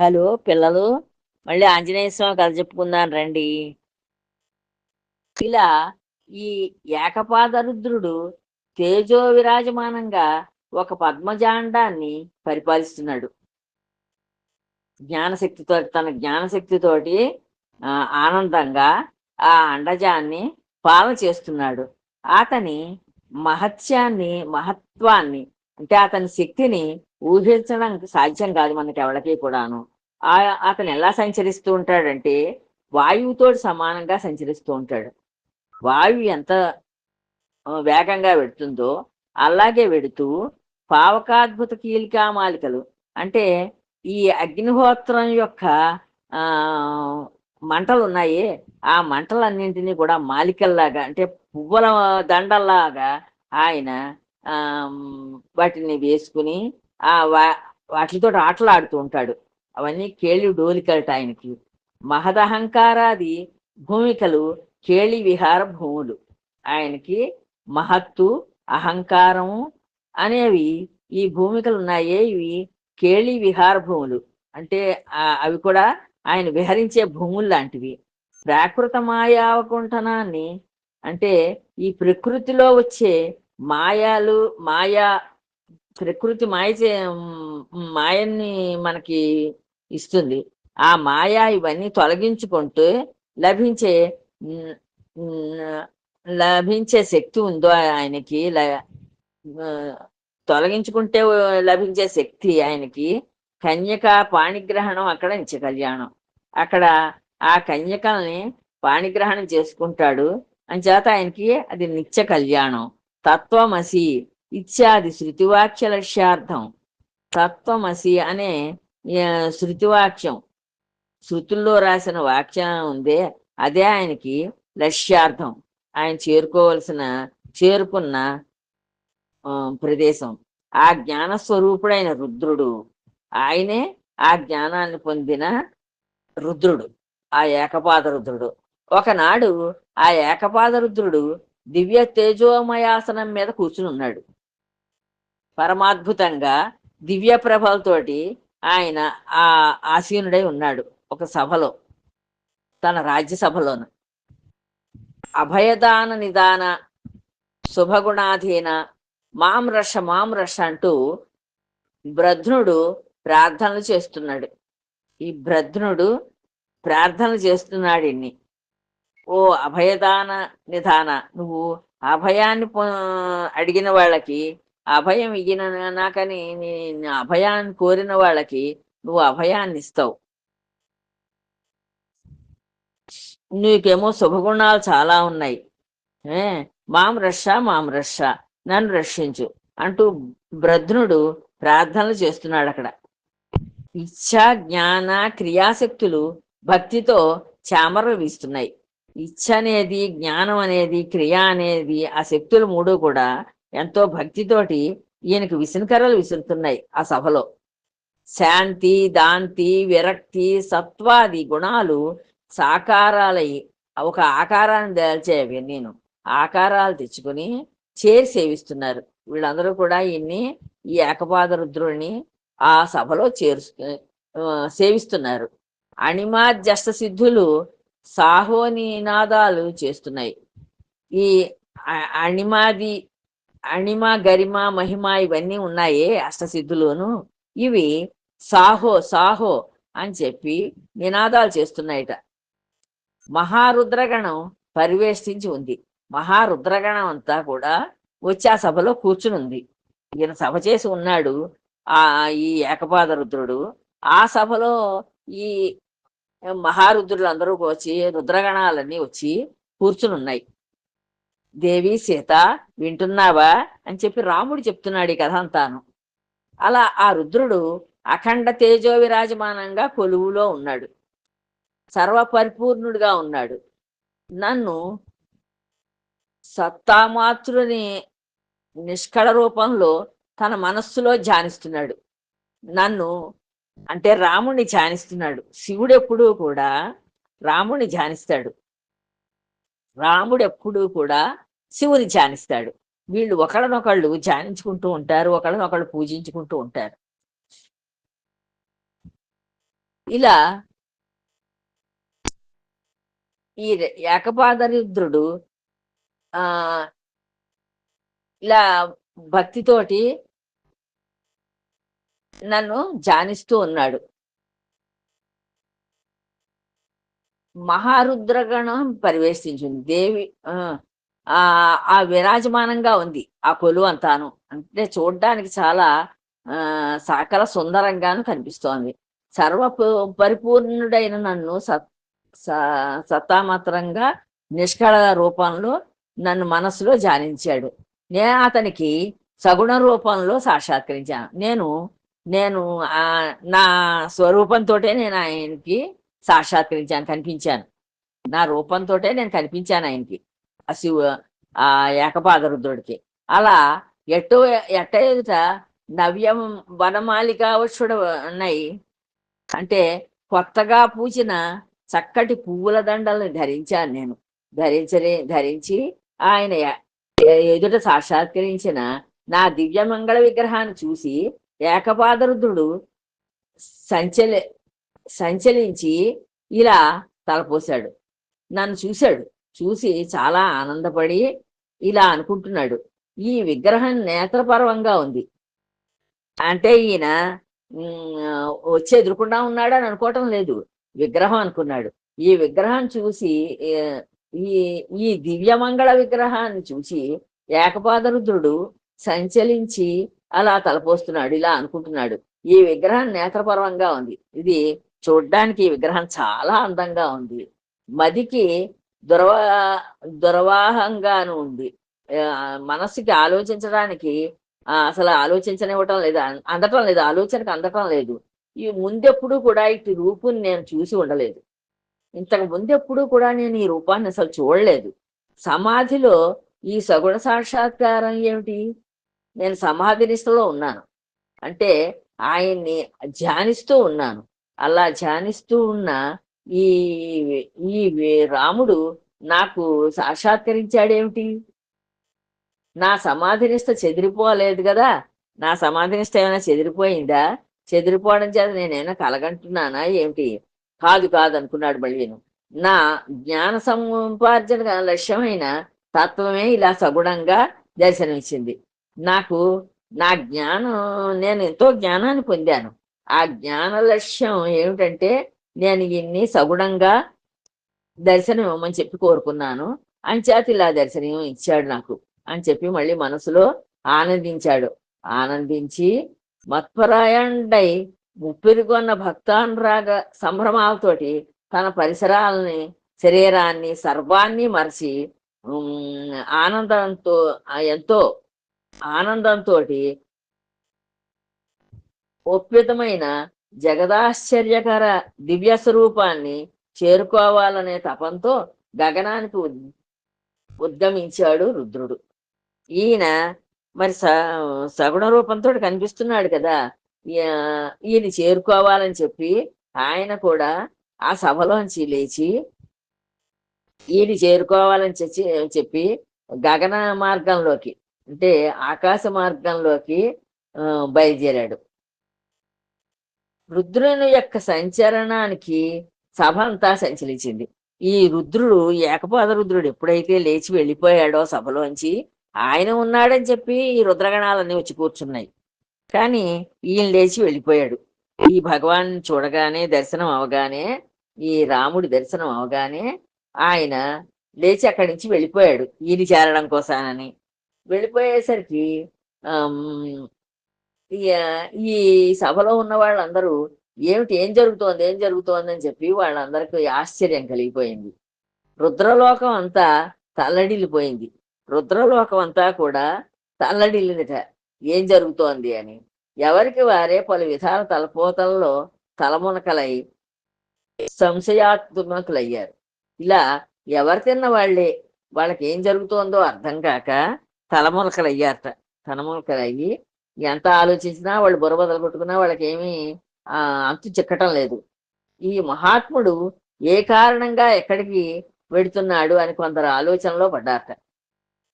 Hello పిల్లలు మళ్ళీ ఆంజనేయ స్వామి కథ చెప్పుకుందాం రండి. ఇలా ఈ ఏకపాదరుద్రుడు తేజో విరాజమానంగా ఒక పద్మజాండాన్ని పరిపాలిస్తున్నాడు. జ్ఞానశక్తితో తన జ్ఞానశక్తితోటి ఆనందంగా ఆ అండజాన్ని పాలన చేస్తున్నాడు. అతని మహత్యాన్ని మహత్వాన్ని అంటే అతని శక్తిని ఊహించడానికి సాధ్యం కాదు మనకి ఎవరికి కూడాను. ఆ అతను ఎలా సంచరిస్తూ ఉంటాడంటే వాయువుతో సమానంగా సంచరిస్తూ ఉంటాడు. వాయువు ఎంత వేగంగా వెడుతుందో అలాగే వెడుతూ పావకాద్భుత కీలికామాలికలు అంటే ఈ అగ్నిహోత్రం యొక్క మంటలు ఉన్నాయి ఆ మంటలన్నింటినీ కూడా మాలికల్లాగా అంటే పువ్వుల దండల్లాగా ఆయన వాటిని వేసుకుని ఆ వా ఆటలు ఆడుతూ ఉంటాడు. అవన్నీ కేళి డోలికలట ఆయనకి. మహదహంకారాది భూమికలు కేళి విహార భూములు. ఆయనకి మహత్తు అహంకారము అనేవి ఈ భూమికలు ఉన్నాయే ఇవి కేళి విహార భూములు. అంటే అవి కూడా ఆయన విహరించే భూములు లాంటివి. ప్రాకృత మాయావకుంఠనాన్ని అంటే ఈ ప్రకృతిలో వచ్చే మాయాలు మాయా ప్రకృతి మాయ చే మనకి ఇస్తుంది. ఆ మాయా ఇవన్నీ తొలగించుకుంటూ లభించే లభించే శక్తి ఉందో ఆయనకి ల- తొలగించుకుంటే లభించే శక్తి ఆయనకి కన్యక పాణిగ్రహణం అక్కడ నిత్య కళ్యాణం. అక్కడ ఆ కన్యకల్ని పాణిగ్రహణం చేసుకుంటాడు. అంచేత ఆయనకి అది నిత్య కళ్యాణం. తత్వమసి ఇత్యాది శృతివాక్య లక్ష్యార్థం తత్వమసి అనే శృతివాక్యం. శృతుల్లో రాసిన వాక్యం ఉందే అదే ఆయనకి లక్ష్యార్థం. ఆయన చేరుకోవలసిన చేరుకున్న ప్రదేశం. ఆ జ్ఞాన స్వరూపుడైన రుద్రుడు. ఆయనే ఆ జ్ఞానాన్ని పొందిన రుద్రుడు ఆ ఏకపాద రుద్రుడు. ఒకనాడు ఆ ఏకపాద రుద్రుడు దివ్య తేజోమయాసనం మీద కూర్చుని ఉన్నాడు పరమాద్భుతంగా దివ్య ప్రభలతోటి ఆయన ఆ ఆసీనుడై ఉన్నాడు ఒక సభలో తన రాజ్యసభలోను. అభయదాన నిదాన శుభగుణాధీన మాం రష మాం రష అంటూ బ్రధ్నుడు ప్రార్థనలు చేస్తున్నాడు. ఈ బ్రధ్నుడు ప్రార్థనలు చేస్తున్నాడు ఇన్ని. ఓ అభయదాన నిధాన నువ్వు అభయాన్ని అడిగిన వాళ్ళకి అభయం ఇగిన నాకని నీ అభయాన్ని కోరిన వాళ్ళకి నువ్వు అభయాన్ని ఇస్తావు. నీకేమో శుభగుణాలు చాలా ఉన్నాయి. ఏ? మాం రష మాం రష నన్ను రక్షించు అంటూ బ్రద్నుడు ప్రార్థనలు చేస్తున్నాడు అక్కడ ఇచ్ఛా జ్ఞాన క్రియాశక్తులు భక్తితో చామరలు వీస్తున్నాయి. ఇచ్ఛ అనేది జ్ఞానం అనేది క్రియ అనేది ఆ శక్తులు మూడు కూడా ఎంతో భక్తితోటి ఈయనకి విసునకరలు విసురుతున్నాయి ఆ సభలో. శాంతి దాంతి విరక్తి సత్వాది గుణాలు సాకారాలై ఒక ఆకారాన్ని దాల్చేవి నేను. ఆకారాలు తెచ్చుకుని చేరి సేవిస్తున్నారు. వీళ్ళందరూ కూడా ఈయన్ని ఈ ఏకపాద రుద్రుడిని ఆ సభలో చేరు సేవిస్తున్నారు. సేవిస్తున్నారు అణిమాధ్యస్త సిద్ధులు సాహో నినాదాలు చేస్తున్నాయి. ఈ అణిమాది అణిమ గరిమ మహిమ ఇవన్నీ ఉన్నాయే అష్టసిద్ధులోను. ఇవి సాహో సాహో అని చెప్పి నినాదాలు చేస్తున్నాయిట. మహారుద్రగణం పరివేష్టించి ఉంది. మహారుద్రగణం అంతా కూడా వచ్చి ఆ సభలో కూర్చుని ఉంది. ఈయన సభ చేసి ఉన్నాడు ఆ ఈ ఏకపాద రుద్రుడు. ఆ సభలో ఈ మహారుద్రులు అందరూ వచ్చి రుద్రగణాలన్నీ వచ్చి కూర్చుని ఉన్నాయి. దేవి సీత వింటున్నావా? అని చెప్పి రాముడు చెప్తున్నాడు ఈ కథ అంతాను. అలా ఆ రుద్రుడు అఖండ తేజో విరాజమానంగా కొలువులో ఉన్నాడు. సర్వపరిపూర్ణుడిగా ఉన్నాడు. నన్ను సత్తామాతృని నిష్కళ రూపంలో తన మనస్సులో ధ్యానిస్తున్నాడు. నన్ను అంటే రాముణ్ణి ధ్యానిస్తున్నాడు. శివుడు ఎప్పుడూ కూడా రాముణ్ణి ధ్యానిస్తాడు. రాముడు ఎప్పుడూ కూడా శివుని ధ్యానిస్తాడు. వీళ్ళు ఒకళ్ళనొకళ్ళు ధ్యానించుకుంటూ ఉంటారు ఒకళ్ళనొకళ్ళు పూజించుకుంటూ ఉంటారు. ఇలా ఈ ఏకపాదరుద్రుడు ఆ ఇలా భక్తితోటి నన్ను ధ్యానిస్తూ ఉన్నాడు. మహారుద్రగణం పరివేశించింది దేవి ఆ, విరాజమానంగా ఉంది ఆ కొలువు అంతాను. అంటే చూడడానికి చాలా సకల సుందరంగాను కనిపిస్తోంది. సర్వ పరిపూర్ణుడైన నన్ను సత్ సత్తామాత్రంగా నిష్కళ రూపంలో నన్ను మనసులో ధ్యానించాడు నేను అతనికి సగుణ రూపంలో సాక్షాత్కరించాను. నేను నేను నా స్వరూపంతో నేను ఆయనకి సాక్షాత్కరించాను కనిపించాను. నా రూపంతో నేను కనిపించాను ఆయనకి ఆ శివ ఆ ఏకపాదరుద్రుడికి. అలా ఎట్టో ఎట్ట ఎదుట నవ్యం వనమాలిక వచ్చుడు ఉన్నాయి అంటే కొత్తగా పూచిన చక్కటి పువ్వుల దండల్ని ధరించాను నేను. ధరించని ధరించి ఆయన ఎదుట సాక్షాత్కరించిన నా దివ్యమంగళ విగ్రహాన్ని చూసి ఏకపాదరుద్రుడు సంచలి సంచలించి ఇలా తలపోశాడు నన్ను చూశాడు. చూసి చాలా ఆనందపడి ఇలా అనుకుంటున్నాడు. ఈ విగ్రహం నేత్రపర్వంగా ఉంది. అంటే ఈయన వచ్చి ఎదురుకుండా ఉన్నాడు అని అనుకోవటం లేదు. విగ్రహం అనుకున్నాడు. ఈ విగ్రహం చూసి ఈ ఈ దివ్యమంగళ విగ్రహాన్ని చూసి ఏకపాదరుద్రుడు సంచలించి అలా తలపోస్తున్నాడు ఇలా అనుకుంటున్నాడు. ఈ విగ్రహం నేత్రపర్వంగా ఉంది. ఇది చూడ్డానికి ఈ విగ్రహం చాలా అందంగా ఉంది. మదికి దుర్వా దుర్వాహంగాను ఉంది. మనసుకి మనస్సుకి ఆలోచించడానికి అసలు ఆలోచించనివ్వటం లేదు అందటం లేదు ఆలోచనకు అందటం లేదు. ఈ ముందెప్పుడు కూడా ఇటు రూపుని నేను చూసి ఉండలేదు. ఇంతకు ముందెప్పుడు కూడా నేను ఈ రూపాన్ని అసలు చూడలేదు. సమాధిలో ఈ సగుణ సాక్షాత్కారం ఏమిటి? నేను సమాధి నిష్టలో ఉన్నాను. అంటే ఆయన్ని ధ్యానిస్తూ ఉన్నాను. అలా ధ్యానిస్తూ ఉన్న ఈ ఈ వే- రాముడు నాకు సాక్షాత్కరించాడేమిటి? నా సమాధినిష్ట చెదిరిపోలేదు కదా. నా సమాధినిష్ట ఏమైనా చెదిరిపోయిందా? చెదిరిపోవడం చేత నేనైనా కలగంటున్నానా? ఏమిటి? కాదు కాదు అనుకున్నాడు మళ్ళీను. నా జ్ఞాన సముపార్జన లక్ష్యమైన తత్వమే ఇలా సగుణంగా దర్శనమిచ్చింది. నాకు నా జ్ఞానం నేను ఎంతో జ్ఞానాన్ని పొందాను. ఆ జ్ఞాన లక్ష్యం ఏమిటంటే నేను ఇన్ని సగుణంగా దర్శనం ఇవ్వమని చెప్పి కోరుకున్నాను. అంచేత ఇలా దర్శనం ఇచ్చాడు నాకు. అని చెప్పి మళ్ళీ మనసులో ఆనందించాడు. ఆనందించి మత్పరాయండై ముప్పిరిగొన్న భక్తానురాగ సంభ్రమాలతోటి తన పరిసరాలని శరీరాన్ని సర్వాన్ని మరచి ఉమ్, ఆనందంతో ఎంతో ఆనందంతో ఒప్పితమైన జగదాశ్చర్యకర దివ్య స్వరూపాన్ని చేరుకోవాలనే తపంతో గగనానికి ఉద్- ఉద్గమించాడు రుద్రుడు. ఈయన మరి స సగుణ రూపంతో కనిపిస్తున్నాడు కదా. ఈయన చేరుకోవాలని చెప్పి ఆయన కూడా ఆ సభలోంచి లేచి ఈయన చేరుకోవాలని చెప్పి చెప్పి గగన మార్గంలోకి అంటే ఆకాశ మార్గంలోకి బయలుదేరాడు. రుద్రుని యొక్క సంచరణానికి సభ అంతా సంచలించింది ఈ రుద్రుడు ఏకపాద రుద్రుడు ఎప్పుడైతే లేచి వెళ్ళిపోయాడో సభలోంచి ఆయన ఉన్నాడని చెప్పి ఈ రుద్రగణాలన్నీ వచ్చి కూర్చున్నాయి. కానీ ఈయన లేచి వెళ్ళిపోయాడు. ఈ భగవాన్ చూడగానే దర్శనం అవగానే ఈ రాముడి దర్శనం అవగానే ఆయన లేచి అక్కడి నుంచి వెళ్ళిపోయాడు. ఈయన చేరడం కోసానని. వెళ్ళిపోయేసరికి ఈ- ఈ సభలో ఉన్న వాళ్ళందరూ ఏమిటి ఏం జరుగుతోంది ఏం జరుగుతోంది అని చెప్పి వాళ్ళందరికీ ఆశ్చర్యం కలిగిపోయింది. రుద్రలోకం అంతా తల్లడిల్లిపోయింది. రుద్రలోకం అంతా కూడా తల్లడిల్లిందిట ఏం జరుగుతోంది అని. ఎవరికి వారే పలు విధాల తలపోతల్లో తలమునకలై సంశయాత్మకులయ్యారు. ఇలా ఎవరు తిన్న వాళ్ళే? వాళ్ళకి ఏం జరుగుతోందో అర్థం కాక తలమునకలయ్యారట. తలమునకలయ్యి ఎంత ఆలోచించినా వాళ్ళు బుర్ర బదలు కొట్టుకున్నా వాళ్ళకి ఏమీ ఆ, అంతు చిక్కటం లేదు. ఈ మహాత్ముడు ఏ కారణంగా ఎక్కడికి వెడుతున్నాడు అని కొందరు ఆలోచనలో పడ్డారట.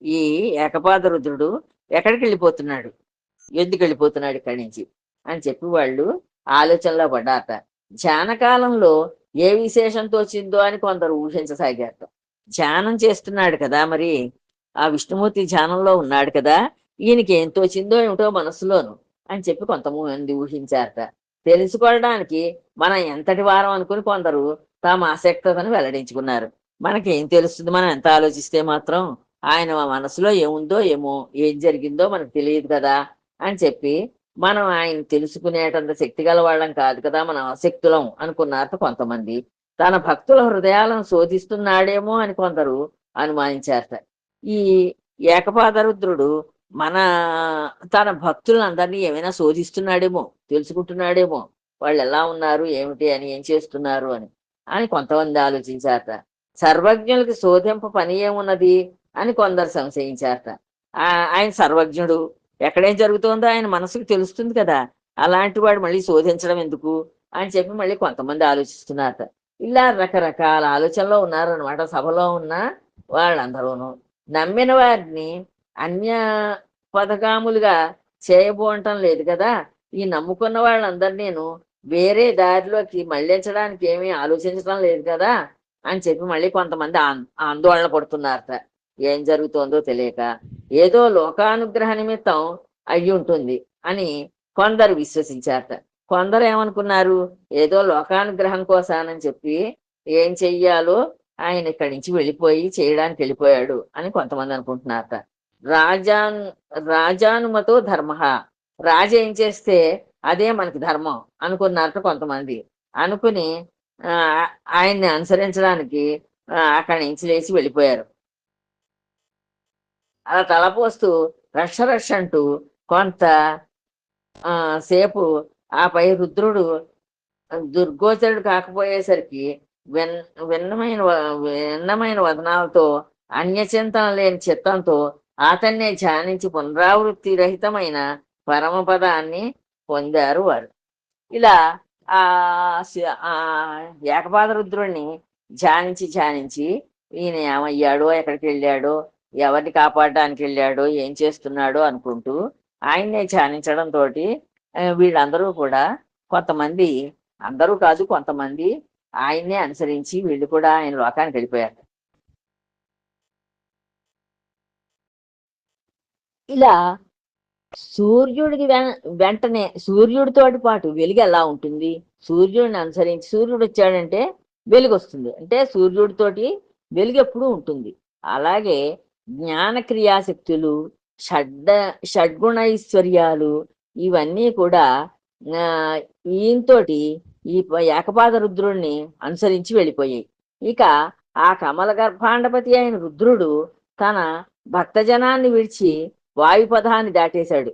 ఈ ఏకపాద రుద్రుడు ఎక్కడికి వెళ్ళిపోతున్నాడు? ఎందుకు వెళ్ళిపోతున్నాడు ఇక్కడి నుంచి? అని చెప్పి వాళ్ళు ఆలోచనలో పడ్డారట. ధ్యానకాలంలో ఏ విశేషంతో వచ్చిందో అని కొందరు ఊహించసాగారట. ధ్యానం చేస్తున్నాడు కదా మరి? ఆ విష్ణుమూర్తి ధ్యానంలో ఉన్నాడు కదా? ఈయనకి ఏం తోచిందో ఏమిటో మనసులోను అని చెప్పి కొంతమంది ఊహించారట. తెలుసుకోవడానికి మనం ఎంతటి వారం అనుకుని కొందరు తమ ఆసక్తతను వెల్లడించుకున్నారు. మనకేం తెలుస్తుంది? మనం ఎంత ఆలోచిస్తే మాత్రం ఆయన మనసులో ఏముందో ఏమో ఏం జరిగిందో మనకు తెలియదు కదా అని చెప్పి మనం ఆయన తెలుసుకునేటంత శక్తి గల వాళ్ళం కాదు కదా మనం ఆసక్తులం అనుకున్నారు కొంతమంది. తన భక్తుల హృదయాలను శోధిస్తున్నాడేమో అని కొందరు అనుమానించారట. ఈ ఏకపాదరుద్రుడు మన తన భక్తులందరినీ ఏమైనా శోధిస్తున్నాడేమో తెలుసుకుంటున్నాడేమో వాళ్ళు ఎలా ఉన్నారు ఏమిటి అని ఏం చేస్తున్నారు అని అని కొంతమంది ఆలోచించారట. సర్వజ్ఞులకి శోధింప పని ఏమున్నది అని కొందరు సంశయించారట. ఆయన సర్వజ్ఞుడు ఎక్కడేం జరుగుతుందో ఆయన మనసుకు తెలుస్తుంది కదా అలాంటి వాడు మళ్ళీ శోధించడం ఎందుకు అని చెప్పి మళ్ళీ కొంతమంది ఆలోచిస్తున్నారట. ఇలా రకరకాల ఆలోచనలో ఉన్నారనమాట సభలో ఉన్న వాళ్ళందరూను. నమ్మిన వారిని అన్య పథకాములుగా చేయబోవటం లేదు కదా. ఈ నమ్ముకున్న వాళ్ళందరినీ నేను వేరే దారిలోకి మళ్ళించడానికి ఏమీ ఆలోచించడం లేదు కదా అని చెప్పి మళ్ళీ కొంతమంది ఆందోళన పడుతున్నారట. ఏం జరుగుతోందో తెలియక. ఏదో లోకానుగ్రహ నిమిత్తం అయ్యి ఉంటుంది అని కొందరు విశ్వసించారట. కొందరు ఏమనుకున్నారు? ఏదో లోకానుగ్రహం కోసానని చెప్పి ఏం చెయ్యాలో ఆయన ఇక్కడి నుంచి వెళ్ళిపోయి చేయడానికి వెళ్ళిపోయాడు అని కొంతమంది అనుకుంటున్నారట. రాజాను రాజానుమతో ధర్మ. రాజు ఏం చేస్తే అదే మనకి ధర్మం అనుకున్నారట కొంతమంది. అనుకుని ఆ, ఆయన్ని అనుసరించడానికి అక్కడి నుంచి లేచి వెళ్ళిపోయారు. అలా తలపోస్తూ రష రక్ష అంటూ కొంత ఆ, సేపు ఆపై రుద్రుడు దుర్గోచరుడు కాకపోయేసరికి విన్ విన్నమైన వ- విన్నమైన వదనాలతో అన్యచింతన లేని చిత్తంతో అతన్నే ధ్యానించి పునరావృత్తి రహితమైన పరమపదాన్ని పొందారు వారు. ఇలా ఆ ఏకపాదరుద్రుణ్ణి ఆ రుద్రుడిని ధ్యానించి ధ్యానించి ఈయన ఏమయ్యాడో ఎక్కడికి వెళ్ళాడో ఎవరిని కాపాడడానికి వెళ్ళాడో ఏం చేస్తున్నాడో అనుకుంటూ ఆయన్నే ధ్యానించడం తోటి వీళ్ళందరూ కూడా కొంతమంది అందరూ కాదు కొంతమంది ఆయన్నే అనుసరించి వీళ్ళు కూడా ఆయన లోకానికి వెళ్ళిపోయారు. ఇలా సూర్యుడికి వెంటనే సూర్యుడితోటి పాటు వెలుగు ఎలా ఉంటుంది? సూర్యుడిని అనుసరించి సూర్యుడు వచ్చాడంటే వెలుగు వస్తుంది అంటే సూర్యుడితోటి వెలుగు ఎప్పుడూ ఉంటుంది. అలాగే జ్ఞాన క్రియాశక్తులు షడ్డ షడ్గుణైశ్వర్యాలు ఇవన్నీ కూడా ఈయంతోటి ఈ ఏకపాద రుద్రుడిని అనుసరించి వెళ్ళిపోయాయి. ఇక ఆ కమల గర్భాండపతి అయిన రుద్రుడు తన భక్తజనాన్ని విడిచి వాయుపథాన్ని దాటేశాడు.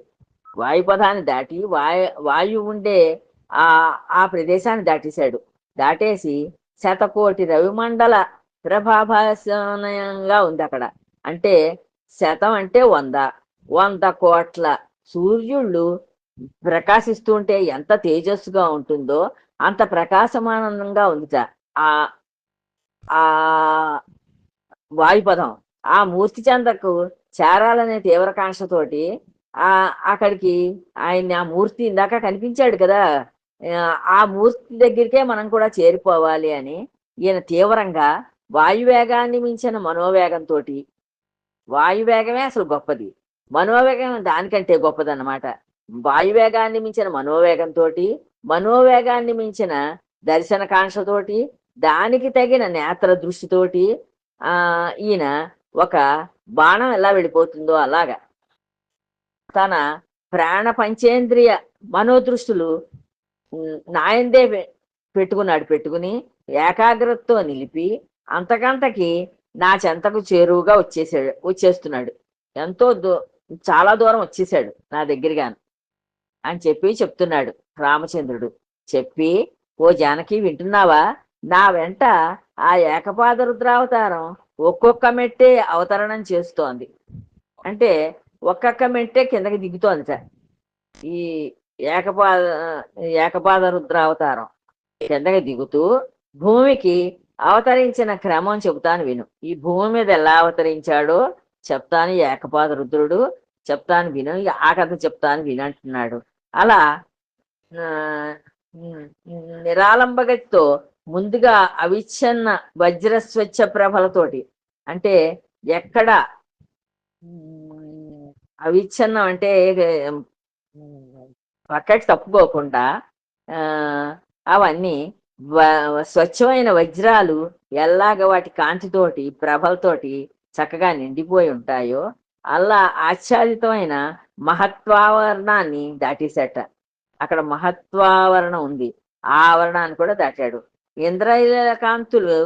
వాయుపథాన్ని దాటి వాయు వాయువు ఉండే ఆ ఆ ప్రదేశాన్ని దాటేశాడు. దాటేసి శతకోటి రవిమండల ప్రభాభాసనయంగా ఉంది అక్కడ. అంటే శతం అంటే వంద. వంద కోట్ల సూర్యుళ్ళు ప్రకాశిస్తుంటే ఎంత తేజస్సుగా ఉంటుందో అంత ప్రకాశమానందంగా ఉందిట. ఆ ఆ వాయుపదం. ఆ మూర్తి చందకు చేరాలనే తీవ్రకాంక్షతోటి ఆ అక్కడికి ఆయన ఆ మూర్తి ఇందాక కనిపించాడు కదా. ఆ, మూర్తి దగ్గరికే మనం కూడా చేరిపోవాలి అని ఈయన తీవ్రంగా వాయువేగాన్ని మించిన మనోవేగంతో వాయువేగమే అసలు గొప్పది. మనోవేగం దానికంటే గొప్పదన్నమాట. వాయువేగాన్ని మించిన మనోవేగంతో మనోవేగాన్ని మించిన దర్శన కాంక్షతోటి దానికి తగిన నేత్ర దృష్టితోటి ఆ ఈయన ఒక బాణం ఎలా వెళ్ళిపోతుందో అలాగా. తన ప్రాణ పంచేంద్రియ మనోదృష్టులు నాయందే పెట్టుకున్నాడు. పెట్టుకుని ఏకాగ్రతతో నిలిపి అంతకంతకి నా చెంతకు చేరువుగా వచ్చేసాడు వచ్చేస్తున్నాడు. ఎంతో దూ చాలా దూరం వచ్చేసాడు నా దగ్గరగాను అని చెప్పి చెప్తున్నాడు రామచంద్రుడు. చెప్పి ఓ జానకి వింటున్నావా? నా వెంట ఆ ఏకపాద రుద్రావతారం ఒక్కొక్క మెట్టే అవతరణం చేస్తోంది. అంటే ఒక్కొక్క మెట్టే కిందకి దిగుతోంది సార్. ఈ ఏకపాద ఏకపాద రుద్రావతారం కిందకి దిగుతూ భూమికి అవతరించిన క్రమం చెబుతాను విను. ఈ భూమి మీద ఎలా అవతరించాడో చెప్తాను ఏకపాద రుద్రుడు చెప్తాను విను ఆ కథ చెప్తాను విను అంటున్నాడు. అలా ఆ, నిరాలంబగతితో ముందుగా అవిచ్ఛిన్న వజ్ర స్వచ్ఛ ప్రభలతోటి అంటే ఎక్కడ అవిచ్ఛన్నం అవిచ్ఛిన్నం అంటే పక్కకి తప్పుకోకుండా ఆ, అవన్నీ స్వచ్ఛమైన వజ్రాలు ఎలాగ వాటి కాంతితోటి ప్రభలతోటి చక్కగా నిండిపోయి ఉంటాయో అలా ఆచ్ఛాదితమైన మహత్వావరణాన్ని దాటేశాట అక్కడ మహత్వావరణం ఉంది. ఆ ఆవరణాన్ని కూడా దాటాడు. ఇంద్రయ్య కాంతులు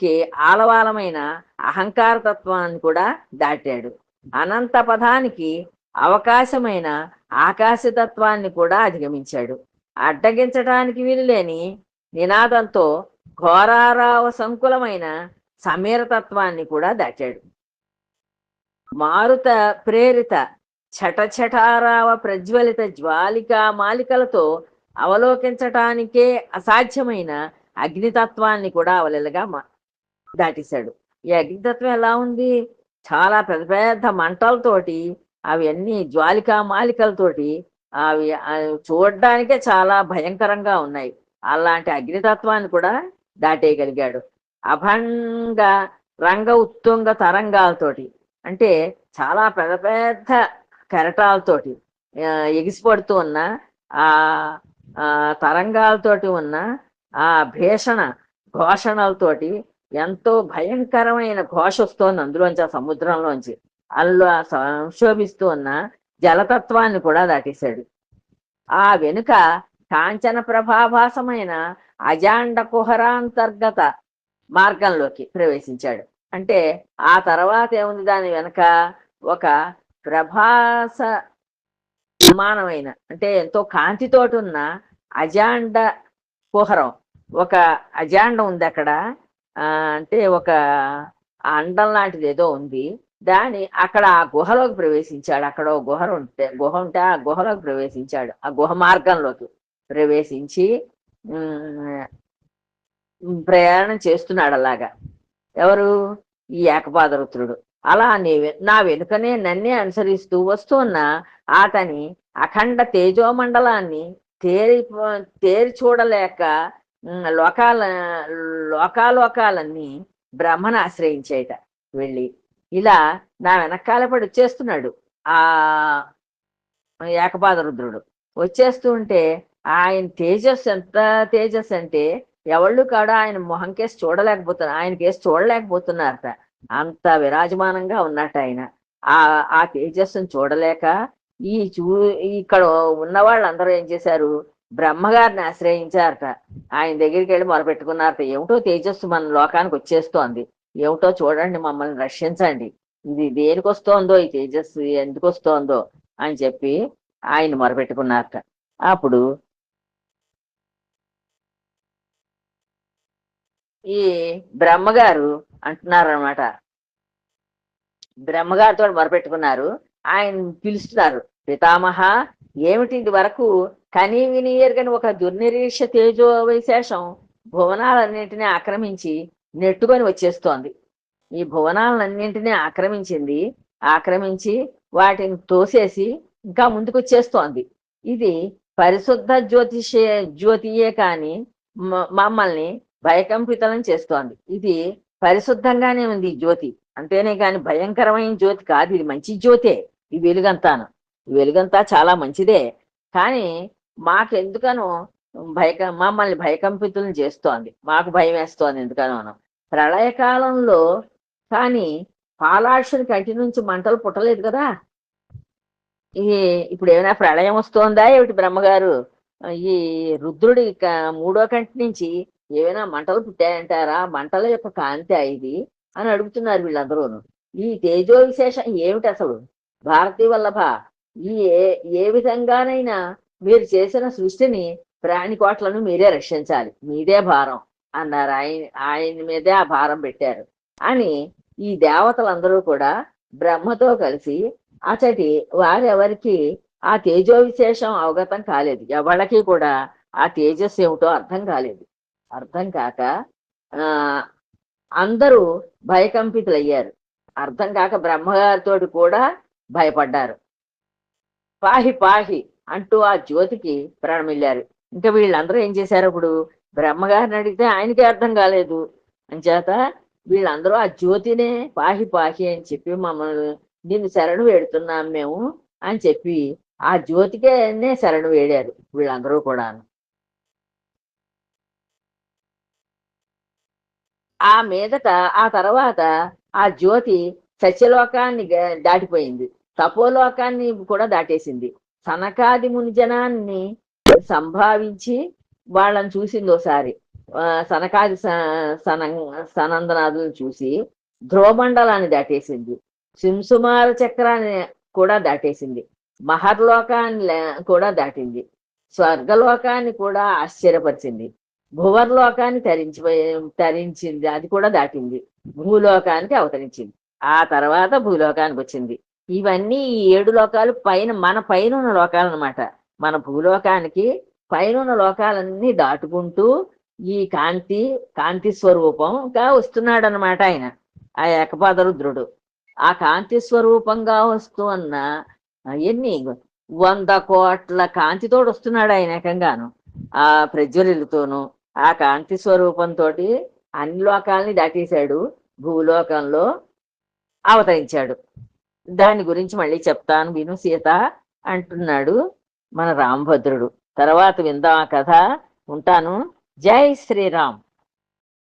కి ఆలవాలమైన అహంకార తత్వాన్ని కూడా దాటాడు. అనంత పదానికి అవకాశమైన ఆకాశతత్వాన్ని కూడా అధిగమించాడు. అడ్డగించటానికి వీలులేని నినాదంతో ఘోరారావ సంకులమైన సమీరతత్వాన్ని కూడా దాటాడు. మారుత ప్రేరిత చటచటారావ ప్రజ్వలిత జ్వాలిక మాలికలతో అవలోకించటానికే అసాధ్యమైన అగ్నితత్వాన్ని కూడా అవలీలగా మా- దాటేశాడు. ఈ అగ్నితత్వం ఎలా ఉంది? చాలా పెద్ద పెద్ద మంటలతోటి అవన్నీ జ్వాలిక మాలికలతోటి అవి అవి చూడడానికే చాలా భయంకరంగా ఉన్నాయి. అలాంటి అగ్నితత్వాన్ని కూడా దాటేయగలిగాడు. అభంగ రంగ ఉత్తుంగ తరంగాలతోటి అంటే చాలా పెద్ద పెద్ద కెరటాలతోటి ఎగిసిపడుతూ ఉన్న ఆ, తరంగాలతోటి ఉన్న ఆ భీషణ ఘోషణలతోటి ఎంతో భయంకరమైన ఘోష వస్తోంది అందులోంచి ఆ సముద్రంలోంచి. అందులో సంక్షోభిస్తూ ఉన్న జలతత్వాన్ని కూడా దాటేశాడు. ఆ వెనుక కాంచన ప్రభాభాసమైన అజాండ కుహరాంతర్గత మార్గంలోకి ప్రవేశించాడు. అంటే ఆ తర్వాత ఏముంది దాని వెనక? ఒక ప్రభాస సమానమైన అంటే ఎంతో కాంతితోటి ఉన్న అజాండ కుహరం. ఒక అజాండ ఉంది అక్కడ. ఆ, అంటే ఒక అండం లాంటిది ఏదో ఉంది. దాని అక్కడ ఆ గుహలోకి ప్రవేశించాడు. అక్కడ ఒక గుహ ఉంటే గుహ ఉంటే ఆ గుహలోకి ప్రవేశించాడు. ఆ గుహ మార్గంలోకి ప్రవేశించి ప్రయాణం చేస్తున్నాడు అలాగా. ఎవరు? ఈ ఏకపాదరుత్రుడు అలా నీ నా వెనుకనే నన్నే అనుసరిస్తూ వస్తున్న అతని అఖండ తేజోమండలాన్ని తేరి తేరి చూడలేక లోకాల లోకాలోకాలన్నీ బ్రహ్మను ఆశ్రయించేట వెళ్ళి. ఇలా నా వెనకాల పడి వచ్చేస్తున్నాడు ఆ ఏకపాద రుద్రుడు వచ్చేస్తూ ఉంటే ఆయన తేజస్సు ఎంత తేజస్సు అంటే ఎవళ్ళు కాడ ఆయన మొహం కేసు చూడలేకపోతున్నారు ఆయన కేసు చూడలేకపోతున్నారట. అంత విరాజమానంగా ఉన్నట్ట ఆయన. ఆ ఆ తేజస్సును చూడలేక ఈ చూ ఇక్కడ ఉన్న వాళ్ళందరూ ఏం చేశారు? బ్రహ్మగారిని ఆశ్రయించారట. ఆయన దగ్గరికి వెళ్ళి మొరపెట్టుకున్నారట. ఏమిటో తేజస్సు మన లోకానికి వచ్చేస్తోంది. ఏమిటో చూడండి మమ్మల్ని రక్షించండి. ఇది దేనికి వస్తోందో ఈ తేజస్సు ఎందుకు వస్తోందో అని చెప్పి ఆయన మొరపెట్టుకున్నారట. అప్పుడు ఈ బ్రహ్మగారు అంటున్నారనమాట బ్రహ్మగారితో మొరపెట్టుకున్నారు. ఆయన పిలుస్తున్నారు. పితామహ ఏమిటి ఇది వరకు? కనీ విని ఎరగని ఒక దుర్నిరీక్ష తేజో విశేషం భువనాలన్నింటినీ ఆక్రమించి నెట్టుకొని వచ్చేస్తోంది. ఈ భువనాలన్నింటినీ ఆక్రమించింది ఆక్రమించి వాటిని తోసేసి ఇంకా ముందుకు వచ్చేస్తోంది ఇది పరిశుద్ధ జ్యోతిషే జ్యోతియే కాని మమ్మల్ని భయకంపితం చేస్తోంది. ఇది పరిశుద్ధంగానే ఉంది ఈ జ్యోతి. అంతేనే కాని భయంకరమైన జ్యోతి కాదు. ఇది మంచి జ్యోతే. ఈ వెలుగంతాను. వెలుగంతా చాలా మంచిదే. కానీ మాకు ఎందుకనో భయక మమ్మల్ని భయకంపితులను చేస్తోంది. మాకు భయం వేస్తోంది ఎందుకనో ప్రళయకాలంలో కానీ పాలాక్షుని కంటి నుంచి మంటలు పుట్టలేదు కదా. ఈ ఇప్పుడు ఏమైనా ప్రళయం వస్తోందా ఏమిటి బ్రహ్మగారు? ఈ రుద్రుడి మూడో కంటి నుంచి ఏమైనా మంటలు పుట్టాయంటారా? మంటల యొక్క కాంతి ఇది అని అడుగుతున్నారు వీళ్ళందరూను. ఈ తేజో విశేషం ఏమిటి అసలు? భారతీ వల్లభ ఈ ఏ ఏ విధంగానైనా మీరు చేసిన సృష్టిని ప్రాణికోట్లను మీరే రక్షించాలి. మీదే భారం అన్నారు. ఆయన ఆయన మీదే ఆ భారం పెట్టారు. అని ఈ దేవతలందరూ కూడా బ్రహ్మతో కలిసి అతడి వారెవరికి ఆ తేజో విశేషం అవగతం కాలేదు. ఎవళ్ళకి కూడా ఆ తేజస్సు ఏమిటో అర్థం కాలేదు. అర్థం కాక ఆ అందరూ భయకంపితులయ్యారు. అర్థం కాక బ్రహ్మగారితో కూడా భయపడ్డారు. పాహి పాహి అంటూ ఆ జ్యోతికి ప్రాణమిల్లారు. ఇంకా వీళ్ళందరూ ఏం చేశారు అప్పుడు? బ్రహ్మగారిని అడిగితే ఆయనకి అర్థం కాలేదు. అంచేత వీళ్ళందరూ ఆ జ్యోతినే పాహి పాహి అని చెప్పి మమ్మల్ని నిన్ను శరణు వేడుతున్నాం మేము అని చెప్పి ఆ జ్యోతికేనే శరణు వేడారు వీళ్ళందరూ కూడా ఆ మీదట ఆ తర్వాత ఆ జ్యోతి సత్యలోకాన్ని దాటిపోయింది. తపోలోకాన్ని కూడా దాటేసింది. సనకాది మునిజనాన్ని సంభావించి వాళ్ళని చూసింది ఒకసారి సనకాది సన సనందనాథులను చూసి ధ్రువమండలాన్ని దాటేసింది. సింసుమార చక్రాన్ని కూడా దాటేసింది. మహర్లోకాన్ని కూడా దాటింది. స్వర్గలోకాన్ని కూడా ఆశ్చర్యపరిచింది. భువర్లోకాన్ని తరించి తరించింది. అది కూడా దాటింది. భూలోకానికి అవతరించింది. ఆ తర్వాత భూలోకానికి వచ్చింది. ఇవన్నీ ఈ ఏడు లోకాలు పైన మన పైన ఉన్న లోకాలు అనమాట మన భూలోకానికి పైన ఉన్న లోకాలన్నీ దాటుకుంటూ ఈ కాంతి కాంతి స్వరూపంగా వస్తున్నాడు అనమాట ఆయన ఆ ఏకపాదరుద్రుడు ఆ కాంతి స్వరూపంగా వస్తూ అన్న ఎన్ని వంద కోట్ల కాంతితోడు వస్తున్నాడు ఆయన ఏకంగాను. ఆ ప్రజ్వలితోను ఆ కాంతి స్వరూపంతో అన్ని లోకాలని దాటేశాడు భూలోకంలో అవతరించాడు. దాని గురించి మళ్ళీ చెప్తాను విను సీత అంటున్నాడు మన రామభద్రుడు. తర్వాత విందాం ఆ కథ. ఉంటాను. జై శ్రీరామ్.